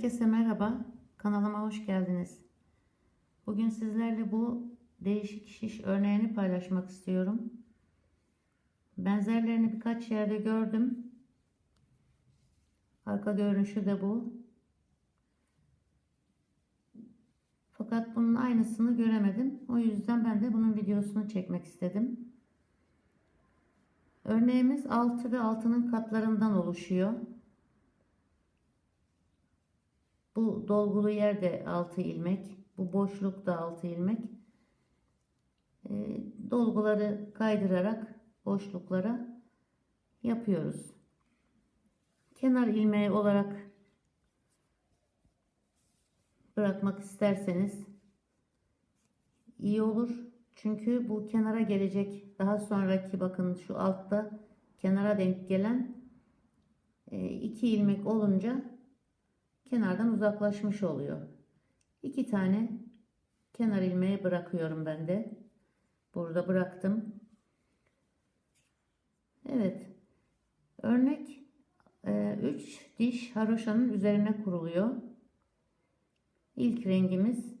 Herkese merhaba. Kanalıma hoş geldiniz. Bugün sizlerle bu değişik şiş örneğini paylaşmak istiyorum. Benzerlerini birkaç yerde gördüm. Arka görünüşü de bu. Fakat bunun aynısını göremedim. O yüzden ben de bunun videosunu çekmek istedim. Örneğimiz 6 ve 6'nın katlarından oluşuyor. Bu dolgulu yer de 6 ilmek. Bu boşluk da 6 ilmek. E, dolguları kaydırarak boşluklara yapıyoruz. Kenar ilmeği olarak bırakmak isterseniz iyi olur. Çünkü bu kenara gelecek daha sonraki bakın şu altta kenara denk gelen e, iki ilmek olunca kenardan uzaklaşmış oluyor. İki tane kenar ilmeği bırakıyorum ben de. Burada bıraktım. Evet. Örnek 3 diş haroşanın üzerine kuruluyor. İlk rengimiz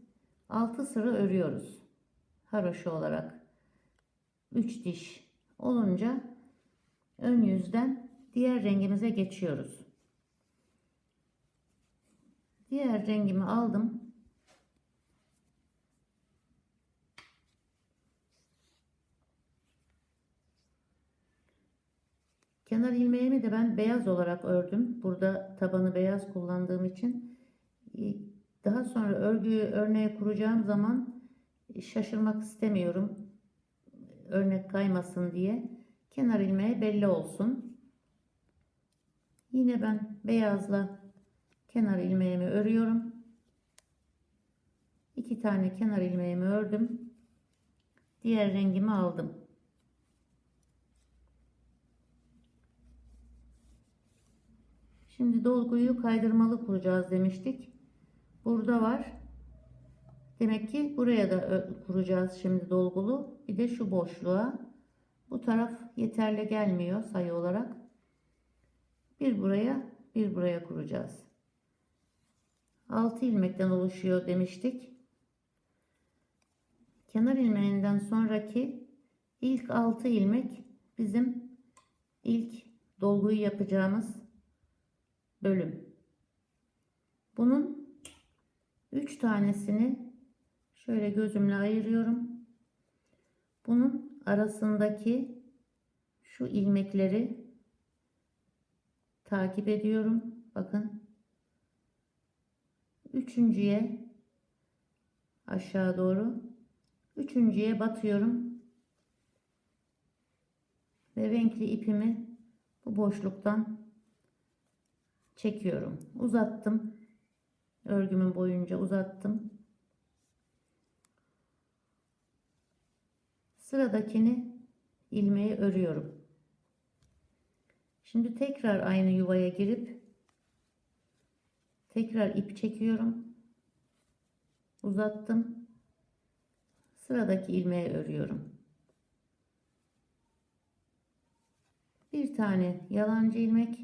6 sıra örüyoruz. Haroşa olarak 3 diş olunca ön yüzden diğer rengimize geçiyoruz. Diğer rengimi aldım. Kenar ilmeğimi de ben beyaz olarak ördüm. Burada tabanı beyaz kullandığım için e, daha sonra örgüyü örneğe kuracağım zaman şaşırmak istemiyorum. Örnek kaymasın diye. Kenar ilmeği belli olsun. Yine ben beyazla kenar ilmeğimi örüyorum. İki tane kenar ilmeğimi ördüm. Diğer rengimi aldım. Şimdi dolguyu kaydırmalı kuracağız demiştik. Burada var. Demek ki buraya da kuracağız şimdi dolgulu. Bir de şu boşluğa. Bu taraf yeterli gelmiyor sayı olarak. Bir buraya, bir buraya kuracağız. 6 ilmekten oluşuyor demiştik. Kenar ilmeğinden sonraki ilk 6 ilmek bizim ilk dolguyu yapacağımız bölüm. Bunun 3 tanesini şöyle gözümle ayırıyorum. Bunun arasındaki şu ilmekleri takip ediyorum. Bakın üçüncüye aşağı doğru. Üçüncüye batıyorum. Ve renkli ipimi bu boşluktan çekiyorum. Uzattım. Örgümün boyunca uzattım. Sıradakini ilmeği örüyorum. Şimdi tekrar aynı yuvaya girip Tekrar ip çekiyorum. Uzattım. Sıradaki ilmeği örüyorum. Bir tane yalancı ilmek.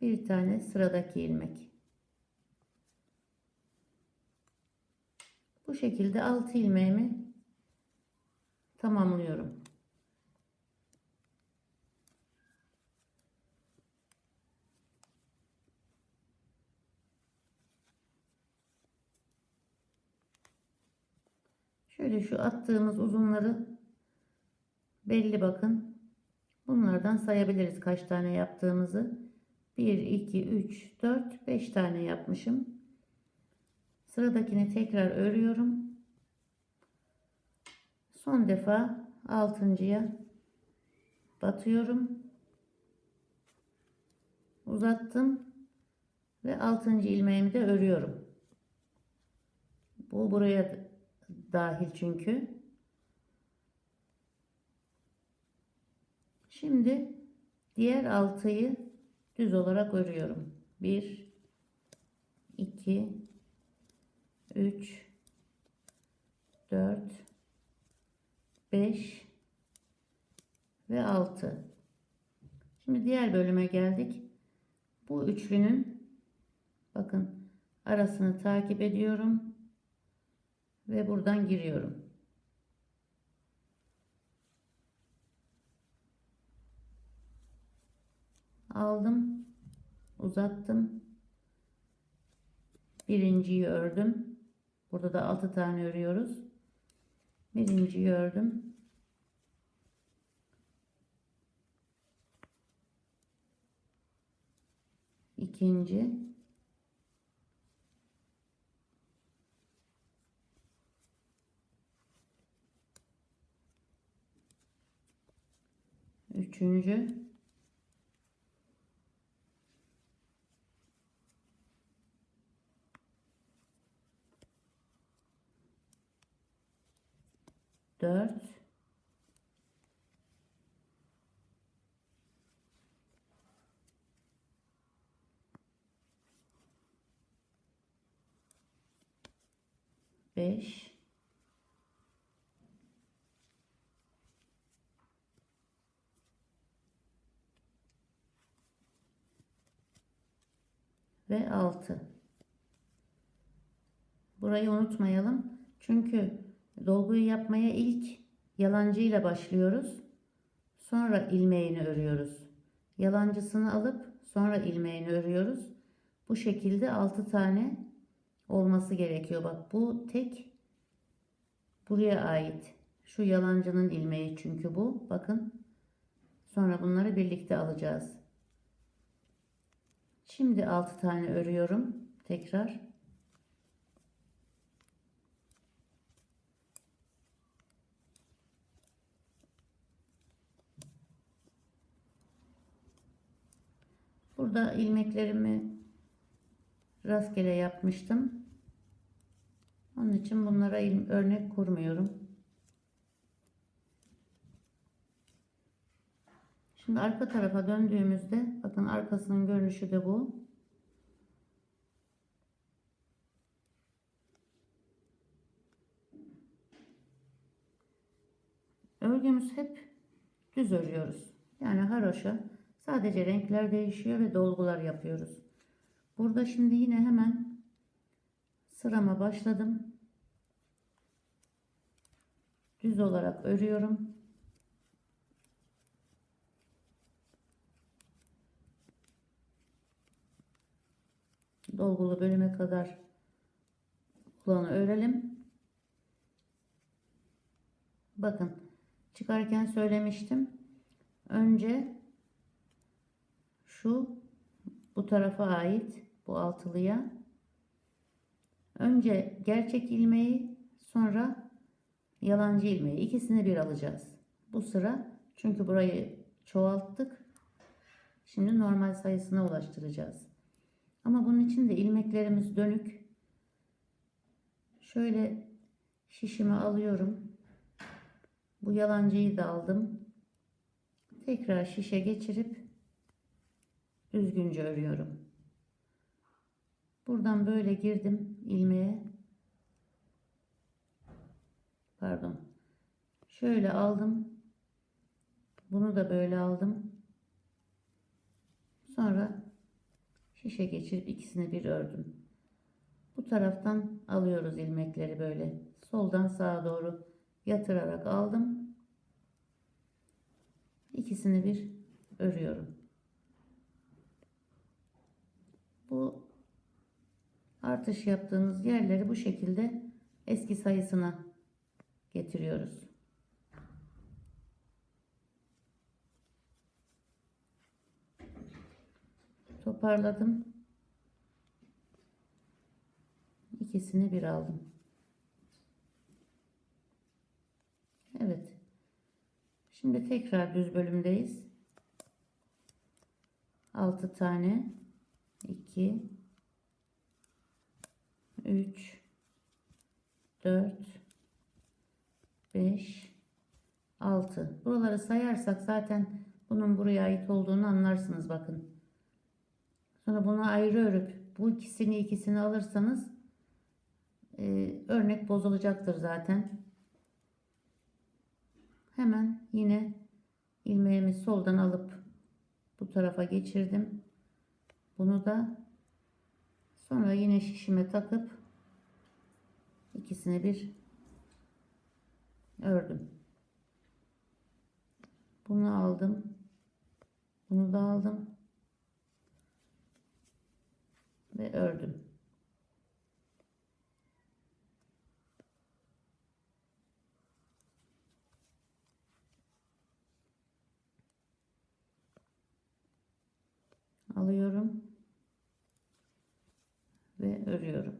Bir tane sıradaki ilmek. Bu şekilde 6 ilmeğimi tamamlıyorum. Şöyle şu attığımız uzunları belli bakın. Bunlardan sayabiliriz kaç tane yaptığımızı. 1, 2, 3, 4, 5 tane yapmışım. Sıradakini tekrar örüyorum. Son defa altıncıya batıyorum. Uzattım ve altıncı ilmeğimi de örüyorum. Bu buraya dahil çünkü. Şimdi diğer altıyı düz olarak örüyorum. 1 2 3 4 5 ve 6 Şimdi diğer bölüme geldik. Bu üçlünün bakın arasını takip ediyorum ve buradan giriyorum. Aldım, uzattım. Birinciyi ördüm. Burada da 6 tane örüyoruz. Birinciyi ördüm. ikinci üçüncü. Dört. Beş ve altı. Burayı unutmayalım. Çünkü dolguyu yapmaya ilk yalancıyla başlıyoruz. Sonra ilmeğini örüyoruz. Yalancısını alıp sonra ilmeğini örüyoruz. Bu şekilde 6 tane olması gerekiyor. Bak bu tek buraya ait. Şu yalancının ilmeği çünkü bu. Bakın. Sonra bunları birlikte alacağız. Şimdi 6 tane örüyorum. Tekrar. Burada ilmeklerimi rastgele yapmıştım. Onun için bunlara örnek kurmuyorum. Şimdi arka tarafa döndüğümüzde bakın arkasının görünüşü de bu. Örgümüz hep düz örüyoruz. Yani haroşa sadece renkler değişiyor ve dolgular yapıyoruz. Burada şimdi yine hemen sırama başladım. Düz olarak örüyorum. Dolgulu bölüme kadar kulağını örelim. Bakın çıkarken söylemiştim. Önce şu bu tarafa ait bu altılıya önce gerçek ilmeği sonra yalancı ilmeği ikisini bir alacağız. Bu sıra çünkü burayı çoğalttık. Şimdi normal sayısına ulaştıracağız. Ama bunun için de ilmeklerimiz dönük. Şöyle şişimi alıyorum. Bu yalancıyı da aldım. Tekrar şişe geçirip düzgünce örüyorum. Buradan böyle girdim ilmeğe. Pardon. Şöyle aldım. Bunu da böyle aldım. Sonra şişe geçirip ikisini bir ördüm. Bu taraftan alıyoruz ilmekleri böyle. Soldan sağa doğru yatırarak aldım. İkisini bir örüyorum. Bu artış yaptığımız yerleri bu şekilde eski sayısına getiriyoruz. Toparladım. İkisini bir aldım. Evet. Şimdi tekrar düz bölümdeyiz. 6 tane 2 3 4 5 6 buraları sayarsak zaten bunun buraya ait olduğunu anlarsınız bakın sonra bunu ayrı örüp bu ikisini ikisini alırsanız e, örnek bozulacaktır zaten hemen yine ilmeğimi soldan alıp bu tarafa geçirdim Bunu da sonra yine şişime takıp ikisini bir ördüm. Bunu aldım. Bunu da aldım. Ve ördüm. Alıyorum. Ve örüyorum.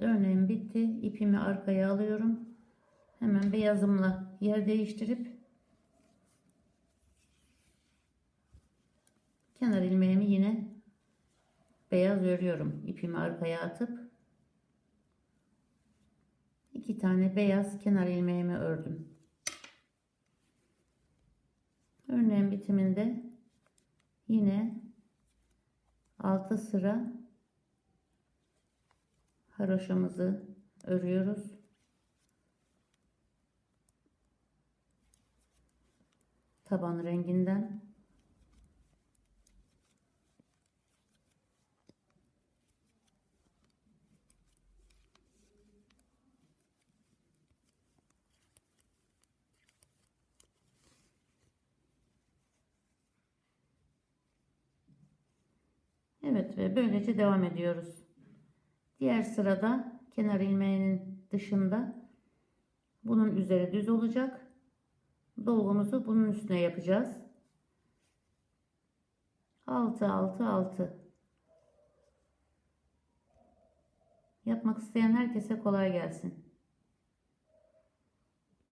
Örneğim bitti. İpimi arkaya alıyorum. Hemen beyazımla yer değiştirip kenar ilmeğimi yine beyaz örüyorum. İpimi arkaya atıp iki tane beyaz kenar ilmeğimi ördüm. Örneğin bitiminde yine 6 sıra haroşamızı örüyoruz. Taban renginden. Evet ve böylece devam ediyoruz. Diğer sırada kenar ilmeğinin dışında bunun üzeri düz olacak. Dolgumuzu bunun üstüne yapacağız. 6 6 6 Yapmak isteyen herkese kolay gelsin.